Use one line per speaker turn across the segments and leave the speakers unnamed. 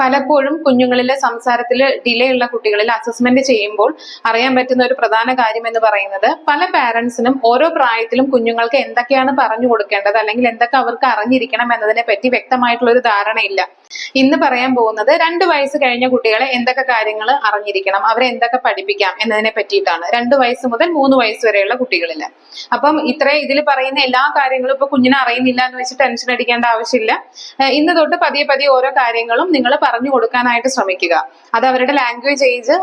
പലപ്പോഴും കുഞ്ഞുങ്ങളിലെ സംസാരത്തിൽ ഡിലേ ഉള്ള കുട്ടികളിൽ അസസ്മെന്റ് ചെയ്യുമ്പോൾ അറിയാൻ പറ്റുന്ന ഒരു പ്രധാന കാര്യം എന്ന് പറയുന്നത് പല പാരന്റ്സിനും ഓരോ പ്രായത്തിലും കുഞ്ഞുങ്ങൾക്ക് എന്തൊക്കെയാണ് പറഞ്ഞു കൊടുക്കേണ്ടത് അല്ലെങ്കിൽ എന്തൊക്കെ അവർക്ക് അറിഞ്ഞിരിക്കണം എന്നതിനെ പറ്റി വ്യക്തമായിട്ടുള്ള ഒരു ധാരണയില്ല. ഇന്ന് പറയാൻ പോകുന്നത് രണ്ട് വയസ്സ് കഴിഞ്ഞ കുട്ടികളെ എന്തൊക്കെ കാര്യങ്ങൾ അറിഞ്ഞിരിക്കണം അവരെ എന്തൊക്കെ പഠിപ്പിക്കാം എന്നതിനെ പറ്റിയിട്ടാണ്. രണ്ട് വയസ്സ് മുതൽ മൂന്ന് വയസ്സ് വരെയുള്ള കുട്ടികളിൽ അപ്പം ഇത്ര ഇതിൽ പറയുന്ന എല്ലാ കാര്യങ്ങളും ഇപ്പൊ കുഞ്ഞിനെ അറിയുന്നില്ല എന്ന് വെച്ച് ടെൻഷൻ അടിക്കേണ്ട ആവശ്യമില്ല. ഇന്ന് തൊട്ട് പതിയെ പതിയെ ഓരോ കാര്യങ്ങളും നിങ്ങൾ പറഞ്ഞു കൊടുക്കാനായിട്ട് ശ്രമിക്കുക. അത് അവരുടെ ലാംഗ്വേജ് ഏജ്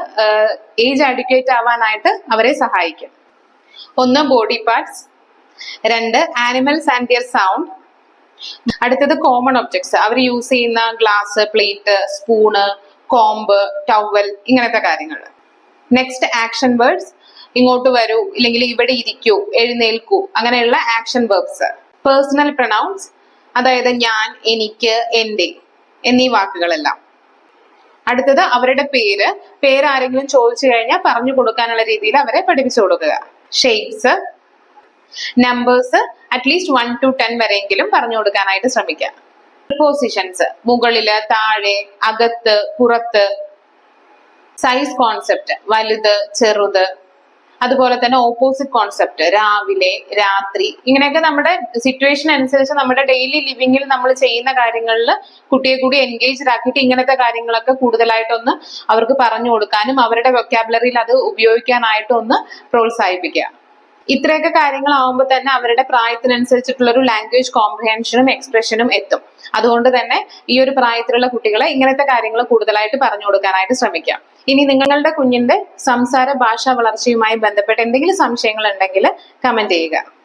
ഏജ് അഡ്യൂക്കേറ്റ് ആവാനായിട്ട് അവരെ സഹായിക്കും. ഒന്ന് ബോഡി പാർട്സ് രണ്ട് ആനിമൽസ് ആൻഡ് ദിയർ സൗണ്ട് അടുത്തത് കോമൺ ഒബ്ജക്ട്സ് അവർ യൂസ് ചെയ്യുന്ന glass plate spoon comb towel ഇങ്ങനത്തെ കാര്യങ്ങൾ നെക്സ്റ്റ് ആക്ഷൻ വേർഡ്സ് ഇങ്ങോട്ട് വരൂ ഇല്ലെങ്കിൽ ഇവിടെ ഇരിക്കൂ എഴുന്നേൽക്കൂ അങ്ങനെയുള്ള ആക്ഷൻ വേർബ്സ് പേഴ്സണൽ പ്രൊണൗൺസ് അതായത് ഞാൻ എനിക്ക് എന്റെ എന്നീ വാക്കുകളെല്ലാം. അടുത്തത് അവരുടെ പേര്. പേര് ആരെങ്കിലും ചോദിച്ചു കഴിഞ്ഞാൽ പറഞ്ഞു കൊടുക്കാനുള്ള രീതിയിൽ അവരെ പഠിപ്പിച്ചു കൊടുക്കുക. Shapes numbers at least one two ten വരെയെങ്കിലും പറഞ്ഞു കൊടുക്കാനായിട്ട് ശ്രമിക്കുക പൊസിഷൻസ് മുകളിൽ താഴെ അകത്ത് പുറത്ത് സൈസ് കോൺസെപ്റ്റ് വലുത് ചെറുത് അതുപോലെ തന്നെ ഓപ്പോസിറ്റ് കോൺസെപ്റ്റ് രാവിലെ രാത്രി ഇങ്ങനെയൊക്കെ നമ്മുടെ സിറ്റുവേഷൻ അനുസരിച്ച് നമ്മുടെ ഡെയിലി ലിവിങ്ങിൽ നമ്മൾ ചെയ്യുന്ന കാര്യങ്ങളിൽ കുട്ടിയെ കൂടി എൻഗേജ്ഡ് ആക്കിയിട്ട് ഇങ്ങനത്തെ കാര്യങ്ങളൊക്കെ കൂടുതലായിട്ടൊന്ന് അവർക്ക് പറഞ്ഞു കൊടുക്കാനും അവരുടെ വൊക്കാബുലറിയിൽ അത് ഉപയോഗിക്കാനായിട്ടൊന്ന് പ്രോത്സാഹിപ്പിക്കുക ഇത്രയൊക്കെ കാര്യങ്ങളാവുമ്പോൾ തന്നെ അവരുടെ പ്രായത്തിനനുസരിച്ചിട്ടുള്ള ഒരു ലാംഗ്വേജ് കോംപ്രിഹെൻഷനും എക്സ്പ്രഷനും എത്തും. അതുകൊണ്ട് തന്നെ ഈ ഒരു പ്രായത്തിലുള്ള കുട്ടികളെ ഇങ്ങനത്തെ കാര്യങ്ങൾ കൂടുതലായിട്ട് പറഞ്ഞു കൊടുക്കാനായിട്ട് ശ്രമിക്കാം. ഇനി നിങ്ങളുടെ കുഞ്ഞിന്റെ സംസാര ഭാഷാ വളർച്ചയുമായി ബന്ധപ്പെട്ട് എന്തെങ്കിലും സംശയങ്ങൾ ഉണ്ടെങ്കിൽ കമന്റ് ചെയ്യുക.